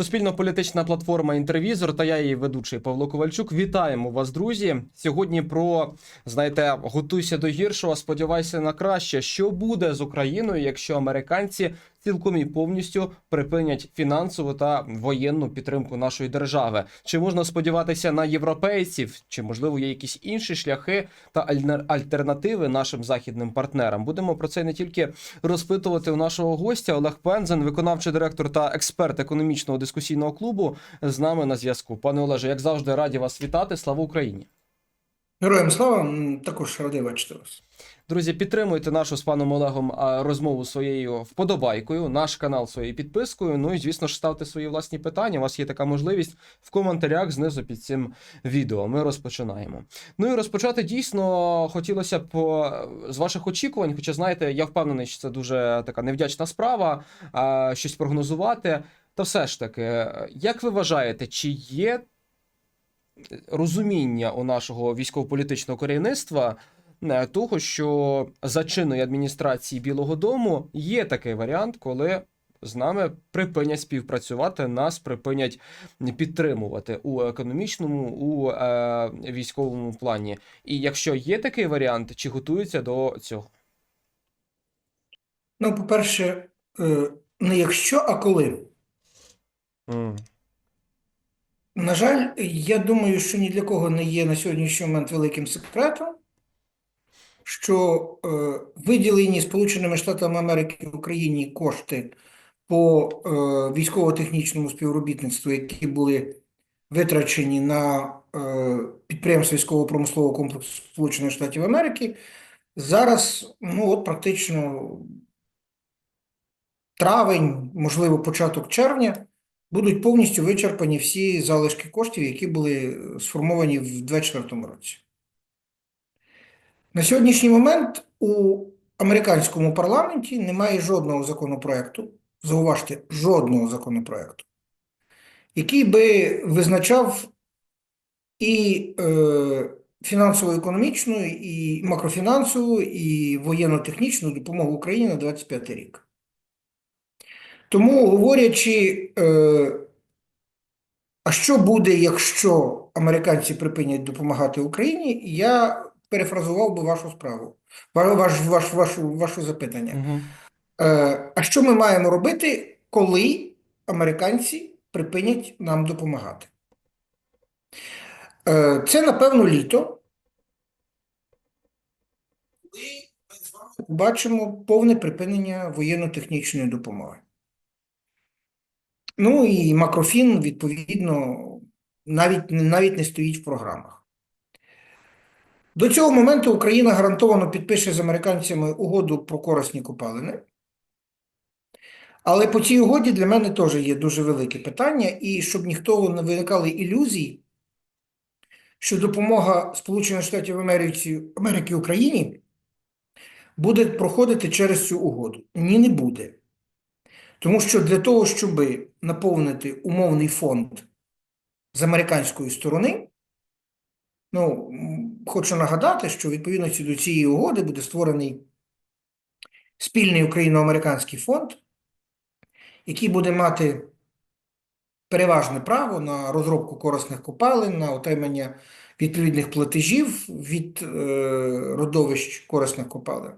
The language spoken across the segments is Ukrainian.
Суспільно-політична платформа Інтервізор та я її ведучий Павло Ковальчук. Вітаємо вас, друзі. Сьогодні про знаєте, готуйся до гіршого, сподівайся на краще. Що буде з Україною, якщо американці цілком і повністю припинять фінансову та воєнну підтримку нашої держави? Чи можна сподіватися на європейців? Чи можливо є якісь інші шляхи та альтернативи нашим західним партнерам? Будемо про це не тільки розпитувати у нашого гостя Олег Пензен, виконавчий директор та експерт економічного дискусійного клубу, з нами на зв'язку. Пане Олеже, як завжди, раді вас вітати. Слава Україні! Героям слава, також радий бачити вас. Друзі, підтримуйте нашу з паном Олегом розмову своєю вподобайкою, наш канал своєю підпискою. Ну і звісно ж ставте свої власні питання. У вас є така можливість в коментарях знизу під цим відео. Ми розпочинаємо. Ну і розпочати дійсно хотілося б з ваших очікувань. Хоча знаєте, я впевнений, що це дуже така невдячна справа, щось прогнозувати. Та все ж таки, як ви вважаєте, чи є розуміння у нашого військово-політичного керівництва? Е, того, що за чинної адміністрації Білого Дому є такий варіант, коли з нами припинять співпрацювати, нас припинять підтримувати у економічному, у е, військовому плані. І якщо є такий варіант, чи готуються до цього? Ну, по-перше, не якщо, а коли. М. На жаль, я думаю, що ні для кого не є на сьогоднішній момент великим секретом, що е, виділені Сполученими Штатами Америки Україні кошти по е, військово-технічному співробітництву, які були витрачені на е, підприємства військово-промислового комплексу Сполучених Штатів Америки, зараз, ну, от практично травень, можливо, початок червня, будуть повністю вичерпані всі залишки коштів, які були сформовані в 2024 році. На сьогоднішній момент у американському парламенті немає жодного законопроекту, зауважте, жодного законопроекту, який би визначав і е, фінансово-економічну, і макрофінансову, і воєнно-технічну допомогу Україні на 25 рік. Тому, говорячи, е, а що буде, якщо американці припинять допомагати Україні, я перефразував би вашу справу, ва- ваш, ваш, вашу, ваше запитання. Мгм. Е, а що ми маємо робити, коли американці припинять нам допомагати? Е, це, напевно, літо. Побачимо повне припинення воєнно-технічної допомоги. Ну і макрофін, відповідно, навіть, навіть не стоїть в програмах. До цього моменту Україна гарантовано підпише з американцями угоду про корисні копалини. Але по цій угоді для мене теж є дуже велике питання, і щоб ніхто не виникали ілюзій, що допомога Сполучених Штатів Америки, Америки Україні буде проходити через цю угоду. Ні, не буде. Тому що для того, щоб наповнити умовний фонд з американської сторони, ну, хочу нагадати, що відповідно до цієї угоди буде створений спільний україно-американський фонд, який буде мати переважне право на розробку корисних копалин, на отримання відповідних платежів від е, родовищ корисних копалин.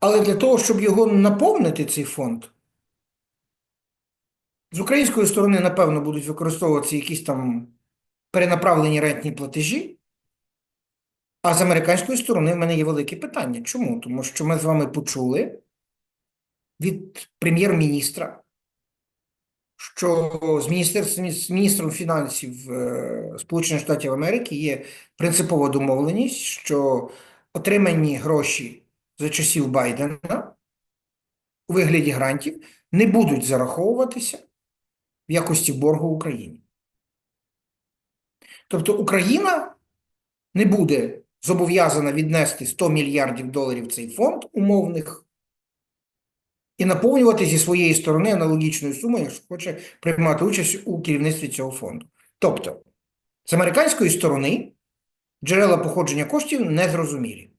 Але для того, щоб його наповнити, цей фонд, з української сторони, напевно, будуть використовуватися якісь там перенаправлені рентні платежі. А з американської сторони в мене є велике питання. Чому? Тому що ми з вами почули від прем'єр-міністра, що з міністерством з міністром фінансів е, Сполучених Штатів Америки є принципова домовленість, що отримані гроші за часів Байдена у вигляді грантів не будуть зараховуватися в якості боргу Україні. Тобто Україна не буде зобов'язана віднести 100 мільярдів доларів цей фонд умовних і наповнювати зі своєї сторони аналогічною сумою, якщо хоче приймати участь у керівництві цього фонду. Тобто, з американської сторони джерела походження коштів незрозумілі.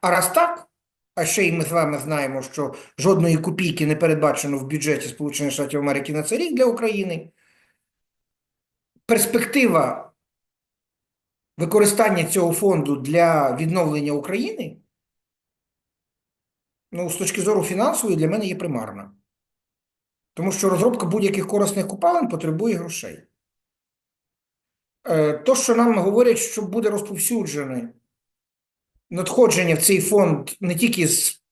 А раз так, а ще й ми з вами знаємо, що жодної копійки не передбачено в бюджеті Сполучених Штатів Америки на цей рік для України. Перспектива використання цього фонду для відновлення України, ну, з точки зору фінансової, для мене є примарна. Тому що розробка будь-яких корисних копалин потребує грошей. Е, То, що нам говорять, що буде розповсюджене надходження в цей фонд не тільки з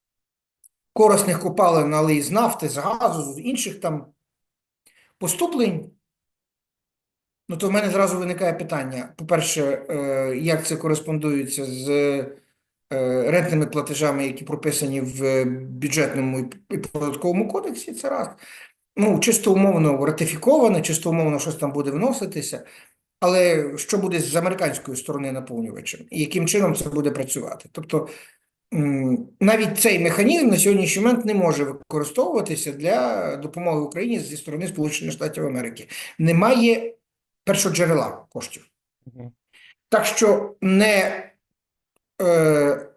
корисних копалин, але й з нафти, з газу, з інших там поступлень, ну то в мене зразу виникає питання. По-перше, е, як це кореспондується з е, рентними платежами, які прописані в бюджетному і податковому кодексі, це раз. Ну, чисто умовно ратифіковане, чисто умовно щось там буде вноситися. Але що буде з американської сторони наповнювачем? І яким чином це буде працювати? Тобто навіть цей механізм на сьогоднішній момент не може використовуватися для допомоги Україні зі сторони Сполучених Штатів Америки. Немає першоджерела коштів. Так що не е,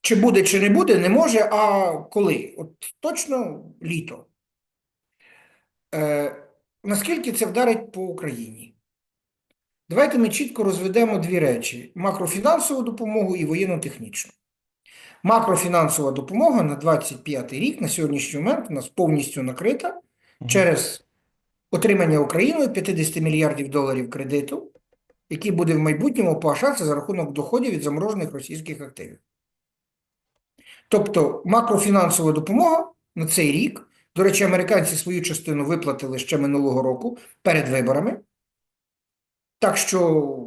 чи буде, чи не буде, не може, а коли? От точно літо. Е, наскільки це вдарить по Україні? Давайте ми чітко розведемо дві речі: макрофінансову допомогу і воєнно-технічну. Макрофінансова допомога на 25 рік на сьогоднішній момент у нас повністю накрита через отримання Україною 50 мільярдів доларів кредиту, який буде в майбутньому погашатися за рахунок доходів від заморожених російських активів. Тобто макрофінансова допомога на цей рік, до речі, американці свою частину виплатили ще минулого року перед виборами. Так що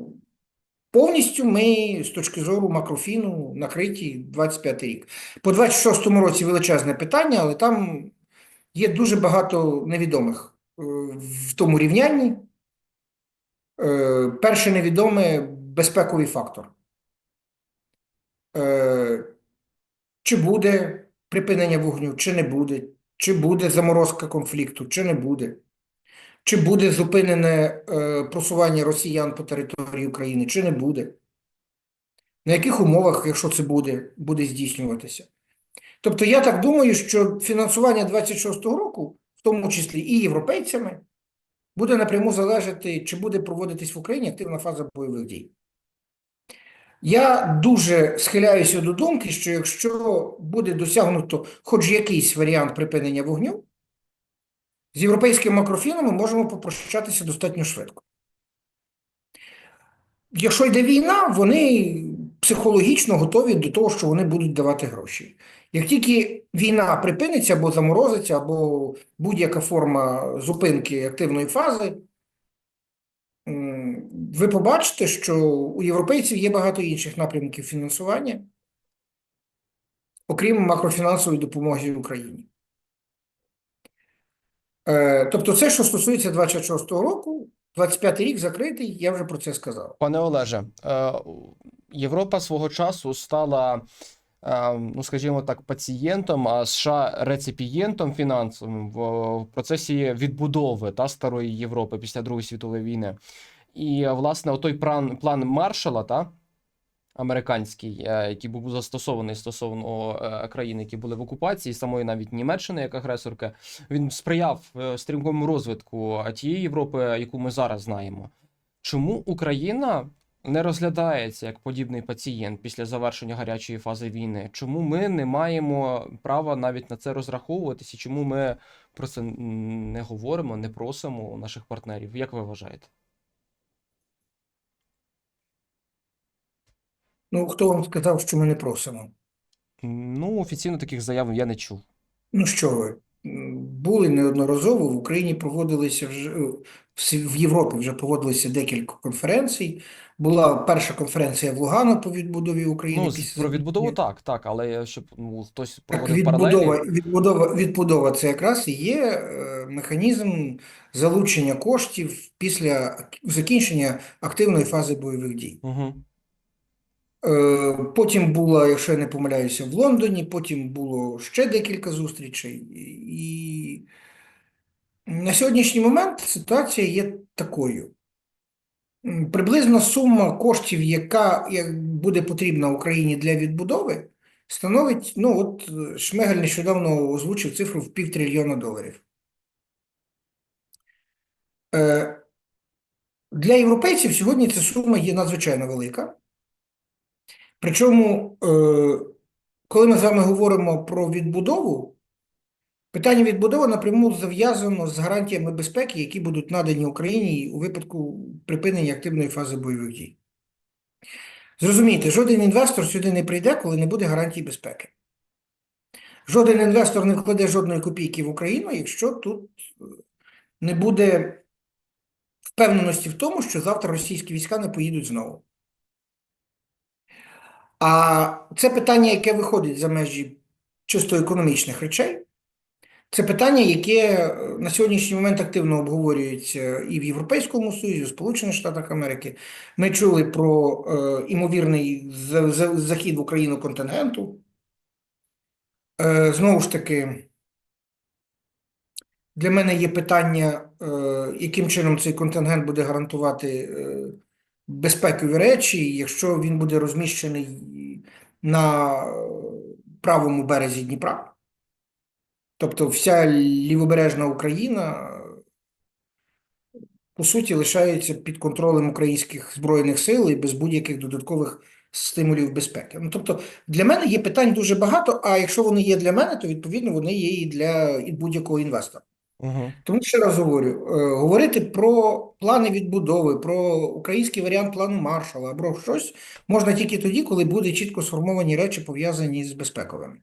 повністю ми з точки зору макрофіну накриті 25 рік. По 26-му році величезне питання, але там є дуже багато невідомих в тому рівнянні. Е, Перше невідоме безпековий фактор. Е, Чи буде припинення вогню, чи не буде, чи буде заморозка конфлікту, чи не буде. Чи буде зупинене е, просування росіян по території України, чи не буде? На яких умовах, якщо це буде, буде здійснюватися? Тобто я так думаю, що фінансування 26-го року, тому числі і європейцями, буде напряму залежати, чи буде проводитись в Україні активна фаза бойових дій. Я дуже схиляюся до думки, що якщо буде досягнуто хоч якийсь варіант припинення вогню, з європейським макрофіном ми можемо попрощатися достатньо швидко. Якщо йде війна, вони психологічно готові до того, що вони будуть давати гроші. Як тільки війна припиниться або заморозиться, або будь-яка форма зупинки активної фази, ви побачите, що у європейців є багато інших напрямків фінансування, окрім макрофінансової допомоги Україні. Е, Тобто, це, що стосується 26-го року, 25-й рік закритий, я вже про це сказав. Пане Олеже, е, Європа свого часу стала, ну скажімо так, пацієнтом, а США реципієнтом фінансовим в процесі відбудови та старої Європи після Другої світової війни. І е, власне, той план, план Маршала, та американський, е, який був застосований стосовно е, країн, які були в окупації, самої навіть Німеччини як агресорки, він сприяв е, стрімкому розвитку тієї Європи, яку ми зараз знаємо. Чому Україна не розглядається як подібний пацієнт після завершення гарячої фази війни? Чому ми не маємо права навіть на це розраховуватися? Чому ми про це не говоримо, не просимо у наших партнерів? Як ви вважаєте? Ну, хто вам сказав, що ми не просимо? Ну, офіційно таких заяв я не чув. Ну що ви, були неодноразово, в Україні проводилися вже, е, в Європі вже проводилися декілька конференцій. Була перша конференція в Лугано по відбудові України Ну, після про відбудову так, так, але щоб ну, хтось Так, проводив відбудова, паралелі. відбудова, відбудова це якраз і є е, механізм залучення коштів після закінчення активної фази бойових дій. Угу. Е, Потім була, якщо я не помиляюся, в Лондоні, потім було ще декілька зустрічей. І на сьогоднішній момент ситуація є такою. Приблизна сума коштів, яка буде потрібна Україні для відбудови, становить, ну от Шмигаль нещодавно озвучив цифру в півтрильйона доларів. Е, Для європейців сьогодні ця сума є надзвичайно велика. Причому, е, коли ми з вами говоримо про відбудову, питання відбудови напряму зав'язано з гарантіями безпеки, які будуть надані Україні у випадку припинення активної фази бойових дій. Зрозумійте, жоден інвестор сюди не прийде, коли не буде гарантій безпеки. Жоден інвестор не вкладе жодної копійки в Україну, якщо тут е, не буде впевненості в тому, що завтра російські війська не поїдуть знову. А це питання, яке виходить за межі чисто економічних речей. Це питання, яке е, на сьогоднішній момент активно обговорюється і в Європейському Союзі, в Сполучених Штатах Америки. Ми чули про е, імовірний за- за- захід в Україну контингенту. Е, знову ж таки, для мене є питання, е, яким чином цей контингент буде гарантувати е, безпекові речі, якщо він буде розміщений на правому березі Дніпра. Тобто вся лівобережна Україна, по суті, лишається під контролем українських Збройних сил і без будь-яких додаткових стимулів безпеки. Ну, тобто, для мене є питань дуже багато, а якщо вони є для мене, то відповідно вони є і для будь-якого інвестора. Угу. Тому ще раз говорю, е, говорити про плани відбудови, про український варіант плану Маршала або щось можна тільки тоді, коли буде чітко сформовані речі, пов'язані з безпековими.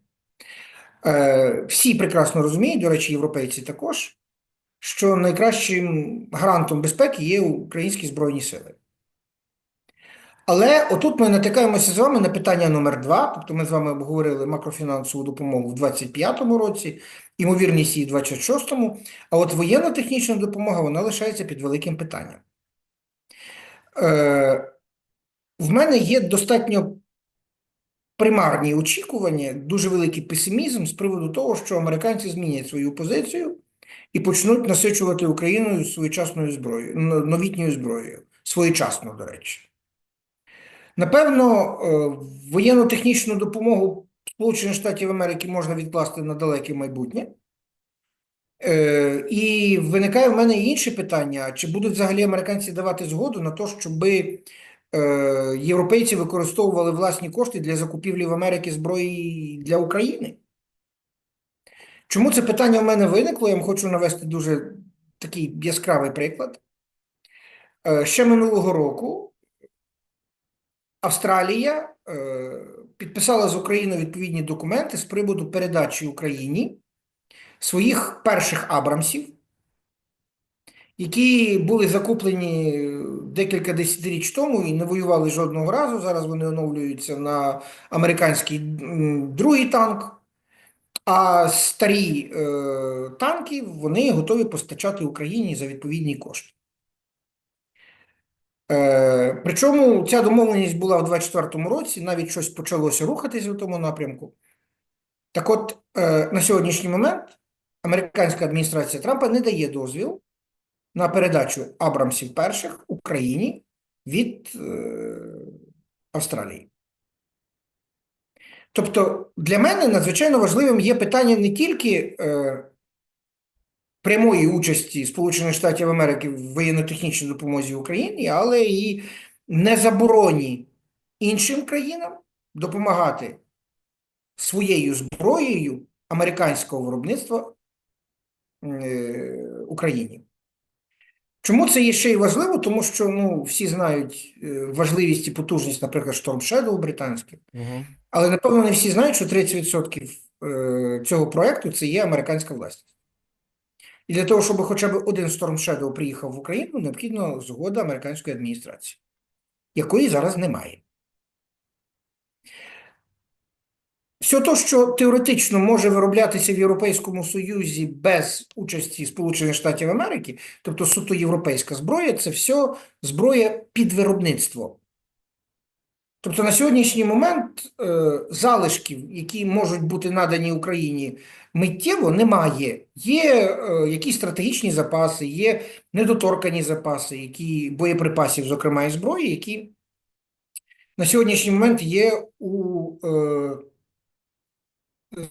Е, Всі прекрасно розуміють, до речі, європейці також, що найкращим гарантом безпеки є українські Збройні Сили. Але отут ми натикаємося з вами на питання номер два. Тобто ми з вами обговорили макрофінансову допомогу в 2025 році, імовірність її в 2026, а от воєнно-технічна допомога вона лишається під великим питанням. Е, в мене є достатньо примарні очікування, дуже великий песимізм з приводу того, що американці змінять свою позицію і почнуть насичувати Україну своєчасною зброєю, новітньою зброєю, своєчасно, до речі. Напевно, е, воєнно-технічну допомогу Сполучених Штатів Америки можна відкласти на далеке майбутнє. Е, І виникає в мене інше питання: чи будуть взагалі американці давати згоду на те, щоб європейці використовували власні кошти для закупівлі в Америки зброї для України? Чому це питання в мене виникло? Я вам хочу навести дуже такий яскравий приклад. Е, Ще минулого року Австралія е, підписала з Україною відповідні документи з приводу передачі Україні своїх перших Абрамсів, які були закуплені декілька десятиріч тому і не воювали жодного разу. Зараз вони оновлюються на американський другий танк. А старі е, танки вони готові постачати Україні за відповідні кошти. Е, причому ця домовленість була в 2024 році, навіть щось почалося рухатись в тому напрямку. Так от, е, на сьогоднішній момент американська адміністрація Трампа не дає дозвіл на передачу Абрамсів перших Україні від е, Австралії. Тобто для мене надзвичайно важливим є питання не тільки е, прямої участі Сполучених Штатів Америки в воєнно-технічній допомозі Україні, але і незабороні іншим країнам допомагати своєю зброєю американського виробництва е, Україні. Чому це є ще й важливо? Тому що ну, всі знають е, важливість і потужність, наприклад, Storm Shadow британських. Угу. Але напевно не всі знають, що 30% е, цього проекту це є американська власність. І для того, щоб хоча б один Storm Shadow приїхав в Україну, необхідна згода американської адміністрації, якої зараз немає. Все те, що теоретично може вироблятися в Європейському Союзі без участі Сполучених Штатів Америки, тобто суто європейська зброя, це все зброя під виробництво. Тобто на сьогоднішній момент е, залишків, які можуть бути надані Україні миттєво, немає. Є е, якісь стратегічні запаси, є недоторкані запаси, які боєприпасів, зокрема і зброї, які на сьогоднішній момент є у е,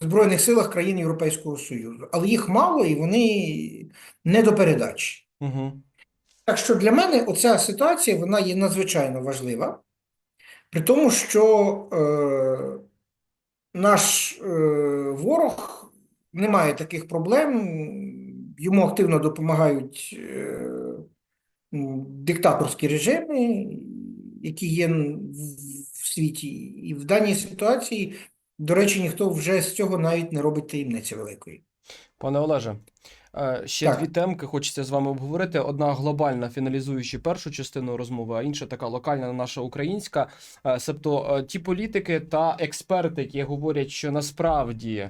Збройних силах країн Європейського Союзу. Але їх мало і вони не до передачі. Угу. Так що для мене оця ситуація вона є надзвичайно важлива, при тому, що е, наш е, ворог не має таких проблем, йому активно допомагають е, диктаторські режими, які є в, світі. І в даній ситуації, до речі, ніхто вже з цього навіть не робить таємниці великої. Пане Олеже, е, ще Так. дві темки хочеться з вами обговорити. Одна глобальна, фіналізуючи першу частину розмови, а інша така локальна, наша українська. Е, Себто ті політики та експерти, які говорять, що насправді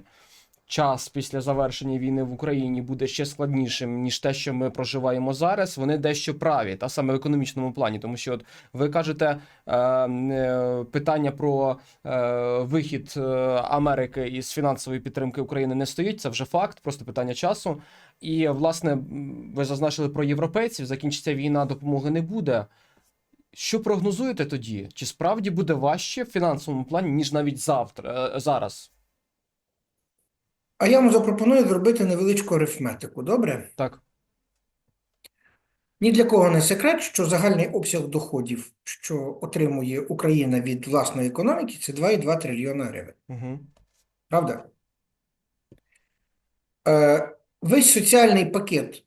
час після завершення війни в Україні буде ще складнішим, ніж те, що ми проживаємо зараз, вони дещо праві, та саме в економічному плані. Тому що от ви кажете е, е, питання про е, вихід е, Америки із фінансової підтримки України не стоїть. Це вже факт, просто питання часу. І власне ви зазначили про європейців. Закінчиться війна, допомоги не буде. Що прогнозуєте тоді? Чи справді буде важче в фінансовому плані, ніж навіть завтра е, зараз? А я вам запропоную зробити невеличку арифметику, добре? Так. Ні для кого не секрет, що загальний обсяг доходів, що отримує Україна від власної економіки, це 2,2 трильйона гривень. Угу. Правда? Е, весь соціальний пакет,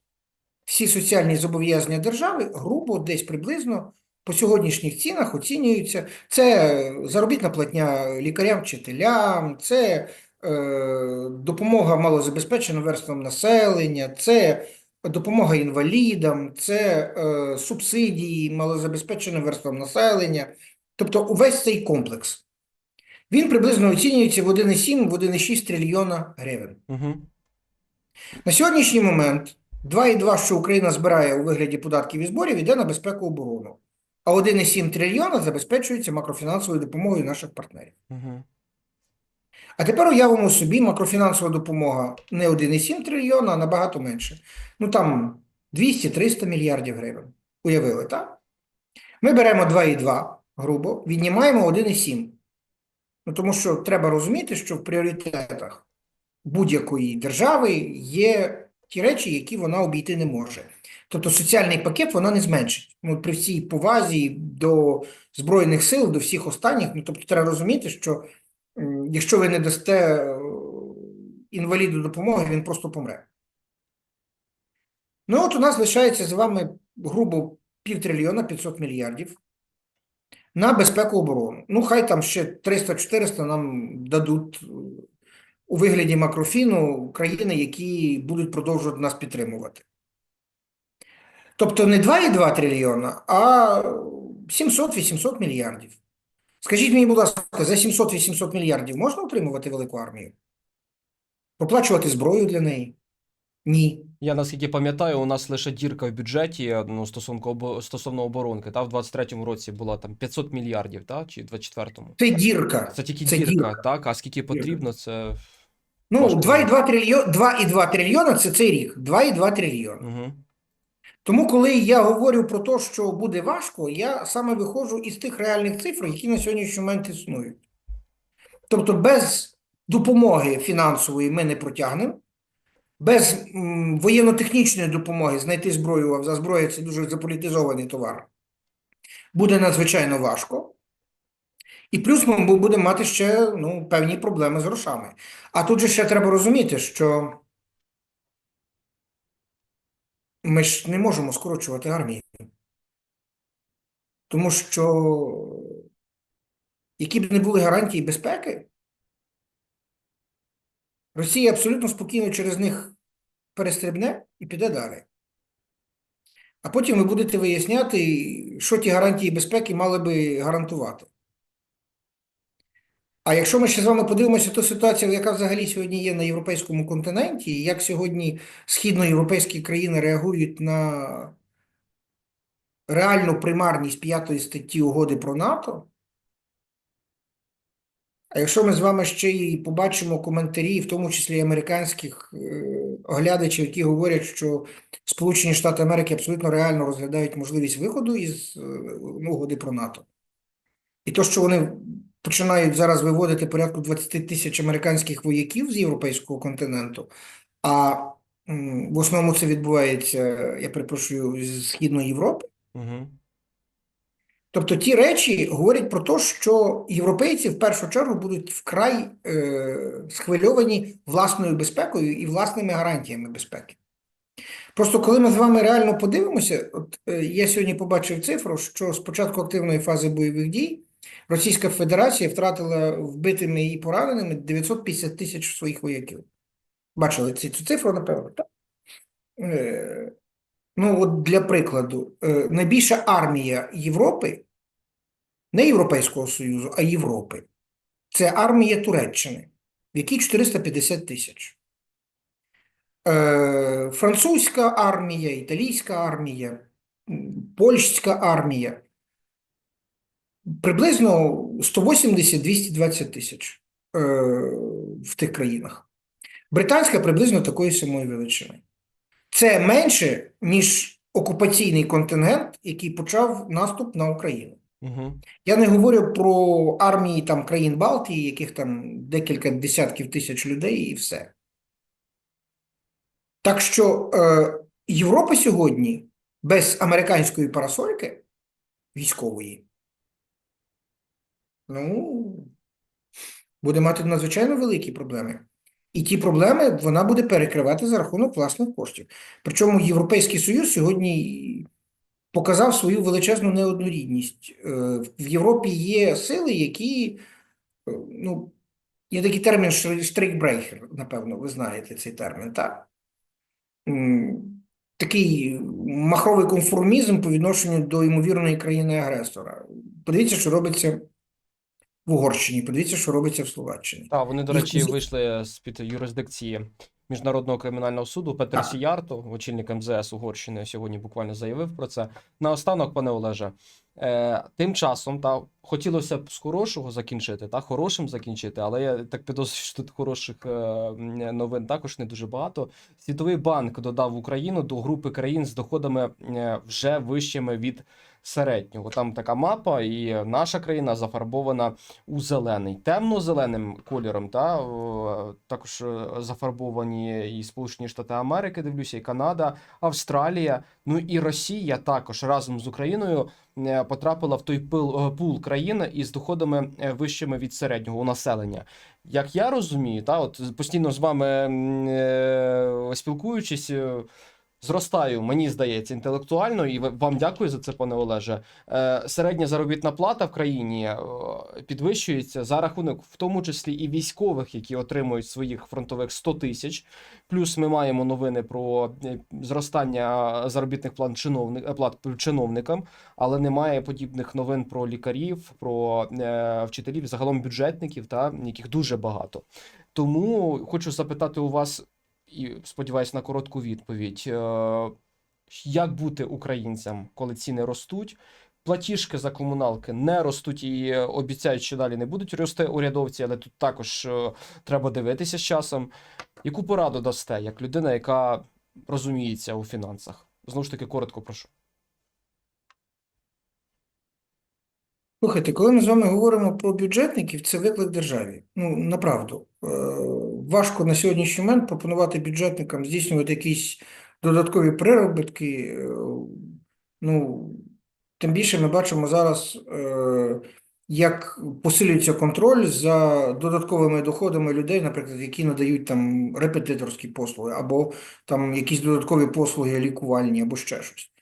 всі соціальні зобов'язання держави грубо десь приблизно по сьогоднішніх цінах оцінюються. Це заробітна платня лікарям, вчителям, це допомога малозабезпеченим верствам населення, це допомога інвалідам, це е, субсидії малозабезпеченим верствам населення. Тобто увесь цей комплекс. Він приблизно оцінюється в 1,7 в 1,6 трильйона гривень. Угу. На сьогоднішній момент 2,2, що Україна збирає у вигляді податків і зборів, йде на безпеку оборону, а 1,7 трильйона забезпечується макрофінансовою допомогою наших партнерів. Угу. А тепер уявимо собі, макрофінансова допомога не 1,7 трильйона, а набагато менше. Ну там 200-300 мільярдів гривень. Уявили, так? Ми беремо 2,2 грубо, віднімаємо 1,7. Ну, тому що треба розуміти, що в пріоритетах будь-якої держави є ті речі, які вона обійти не може. Тобто соціальний пакет вона не зменшить. Ну, при всій повазі до Збройних сил, до всіх останніх, ну, тобто треба розуміти, що якщо ви не дасте е, інваліду допомоги, він просто помре. Ну, от у нас лишається з вами грубо півтрильйона 500 мільярдів на безпеку оборону. Ну, хай там ще 300-400 нам дадуть е, у вигляді макрофіну країни, які будуть продовжувати нас підтримувати. Тобто не 2,2 трильйона, а 700-800 мільярдів. Скажіть мені, будь ласка, за 700-800 мільярдів можна утримувати велику армію? Проплачувати зброю для неї? Ні. Я наскільки пам'ятаю, у нас лише дірка в бюджеті ну, обо- стосовно оборонки. Та в 23-му році була там 500 мільярдів, та чи в 24-му. Це дірка. Це тільки Це дірка, дірка. так? А скільки потрібно, це. Ну, Важко. 2,2 трильйона, 2,2 трильйона – це цей рік. 2,2 трильйона. Угу. Тому, коли я говорю про те, що буде важко, я саме виходжу із тих реальних цифр, які на сьогоднішній момент існують. Тобто, без допомоги фінансової ми не протягнемо, без воєнно-технічної допомоги знайти зброю, а зброя це дуже заполітизований товар, буде надзвичайно важко. І плюс ми будемо мати ще ну, певні проблеми з грошами. А тут же ще треба розуміти, що ми ж не можемо скорочувати армію. Тому що які б не були гарантії безпеки, Росія абсолютно спокійно через них перестрибне і піде далі. А потім ви будете виясняти, що ті гарантії безпеки мали би гарантувати. А якщо ми ще з вами подивимося ту ситуацію, яка взагалі сьогодні є на європейському континенті, і як сьогодні східноєвропейські країни реагують на реальну примарність п'ятої статті угоди про НАТО, а якщо ми з вами ще й побачимо коментарі, в тому числі американських е, оглядачів, які говорять, що Сполучені Штати Америки абсолютно реально розглядають можливість виходу із е, угоди про НАТО. І то, що вони починають зараз виводити порядку 20 тисяч американських вояків з європейського континенту, а в основному це відбувається, я перепрошую, з Східної Європи. Угу. Тобто ті речі говорять про те, що європейці в першу чергу будуть вкрай е, схвильовані власною безпекою і власними гарантіями безпеки. Просто коли ми з вами реально подивимося, от е, я сьогодні побачив цифру, що з початку активної фази бойових дій Російська Федерація втратила вбитими і пораненими 950 тисяч своїх вояків. Бачили цю цифру, напевно, так? Е, Ну, от для прикладу, е, найбільша армія Європи, не Європейського Союзу, а Європи, це армія Туреччини, в якій 450 тисяч. Е, Французька армія, італійська армія, польська армія. Приблизно 180-220 тисяч е, в тих країнах. Британська приблизно такої самої величини. Це менше, ніж окупаційний контингент, який почав наступ на Україну. Угу. Я не говорю про армії там країн Балтії, яких там декілька десятків тисяч людей і все. Так що е, Європа сьогодні без американської парасольки військової, ну, буде мати надзвичайно великі проблеми. І ті проблеми вона буде перекривати за рахунок власних коштів. Причому Європейський Союз сьогодні показав свою величезну неоднорідність. Е, В Європі є сили, які, е, ну, є такий термін штрейкбрейхер, напевно, ви знаєте цей термін, так? Такий махровий конформізм по відношенню до ймовірної країни-агресора. Подивіться, що робиться в Угорщині, подивіться, що робиться в Словаччині. Так, вони, до речі, з- вийшли з-під юрисдикції Міжнародного кримінального суду. Петер Так. Сіярто, очільник МЗС Угорщини, сьогодні буквально заявив про це. Наостанок, пане Олеже, е, тим часом та хотілося б з хорошого закінчити, та хорошим закінчити, але я так підозрюю, що тут хороших е, новин також не дуже багато. Світовий банк додав Україну до групи країн з доходами е, вже вищими від середнього. Там така мапа, і наша країна зафарбована у зелений, темно-зеленим кольором, та також е, зафарбовані і Сполучені Штати Америки, дивлюся, і Канада, Австралія. Ну і Росія також разом з Україною е, потрапила в той пил, е, пул країн із доходами вищими від середнього населення. Як я розумію, та от постійно з вами спілкуючись. Зростаю, мені здається, інтелектуально, і вам дякую за це, пане Олеже. Е, середня заробітна плата в країні е, підвищується за рахунок, в тому числі і військових, які отримують своїх фронтових 100 тисяч. Плюс ми маємо новини про е, зростання заробітних плат чиновник плат чиновникам, але немає подібних новин про лікарів, про вчителів, загалом бюджетників, та яких дуже багато. Тому хочу запитати у вас і сподіваюся на коротку відповідь. Е, Як бути українцям, коли ціни ростуть? Платіжки за комуналки не ростуть і е, обіцяють, що далі не будуть рости урядовці, але тут також е, треба дивитися з часом. Яку пораду дасте, як людина, яка розуміється у фінансах? Знову ж таки, коротко прошу. Слухайте, коли ми з вами говоримо про бюджетників, це виклик державі. Ну, направду. Важко на сьогоднішній момент пропонувати бюджетникам здійснювати якісь додаткові приробітки. Е, Ну, тим більше ми бачимо зараз, е, як посилюється контроль за додатковими доходами людей, наприклад, які надають там репетиторські послуги, або там якісь додаткові послуги лікувальні, або ще щось.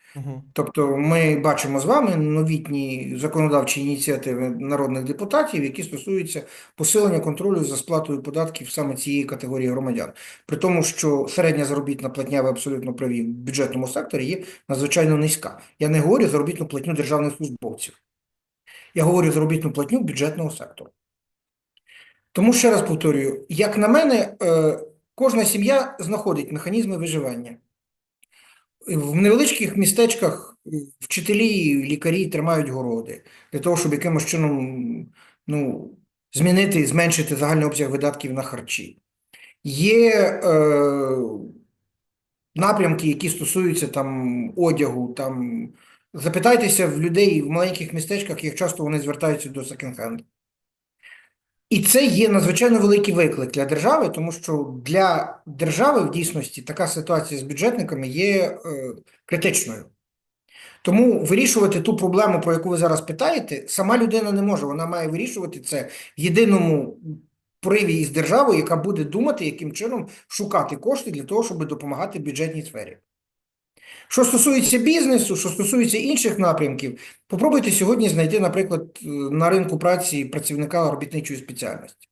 Тобто ми бачимо з вами новітні законодавчі ініціативи народних депутатів, які стосуються посилення контролю за сплатою податків саме цієї категорії громадян. При тому, що середня заробітна платня, ви абсолютно праві, в бюджетному секторі є надзвичайно низька. Я не говорю заробітну платню державних службовців. Я говорю заробітну платню бюджетного сектору. Тому ще раз повторюю, як на мене, е, кожна сім'я знаходить механізми виживання. В невеличких містечках вчителі лікарі тримають городи для того, щоб якимось чином ну, змінити, зменшити загальний обсяг видатків на харчі. Є е, напрямки, які стосуються там одягу. Там, запитайтеся в людей в маленьких містечках, як часто вони звертаються до секонд-хенду. І це є надзвичайно великий виклик для держави, тому що для держави в дійсності така ситуація з бюджетниками є е, критичною. Тому вирішувати ту проблему, про яку ви зараз питаєте, сама людина не може. Вона має вирішувати це в єдиному пориві із державою, яка буде думати, яким чином шукати кошти для того, щоб допомагати бюджетній сфері. Що стосується бізнесу, що стосується інших напрямків, попробуйте сьогодні знайти, наприклад, е, на ринку праці працівника робітничої спеціальності.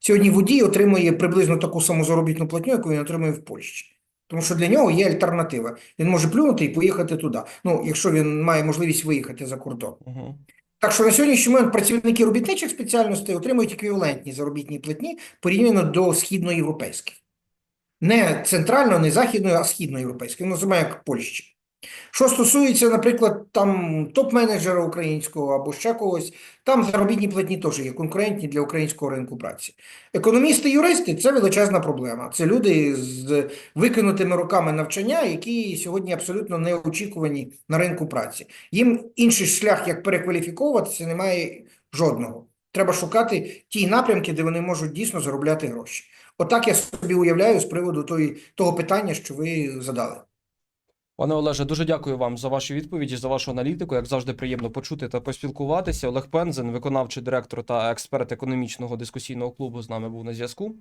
Сьогодні водій отримує приблизно таку саму заробітну платню, яку він отримує в Польщі. Тому що для нього є альтернатива. Він може плюнути і поїхати туди. Ну, якщо він має можливість виїхати за кордон. Угу. Так що на сьогоднішній момент працівники робітничих спеціальностей отримують еквівалентні заробітні платні порівняно до східноєвропейських. Не центрально, не західної, а східноєвропейської, зокрема, як Польщі. Що стосується, наприклад, там топ-менеджера українського або ще когось, там заробітні платні теж є конкурентні для українського ринку праці. Економісти, юристи це величезна проблема. Це люди з викинутими роками навчання, які сьогодні абсолютно не очікувані на ринку праці. Їм інший шлях, як перекваліфіковуватися, немає жодного. Треба шукати ті напрямки, де вони можуть дійсно заробляти гроші. Отак я собі уявляю з приводу тої, того питання, що ви задали. Пане Олеже, дуже дякую вам за ваші відповіді, за вашу аналітику. Як завжди, приємно почути та поспілкуватися. Олег Пензен, виконавчий директор та експерт економічного дискусійного клубу, з нами був на зв'язку.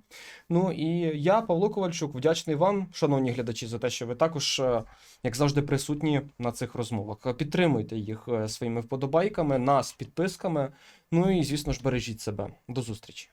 Ну і я, Павло Ковальчук, вдячний вам, шановні глядачі, за те, що ви також, е, як завжди, присутні на цих розмовах. Підтримуйте їх е, своїми вподобайками, нас підписками. Ну і звісно ж, бережіть себе. До зустрічі.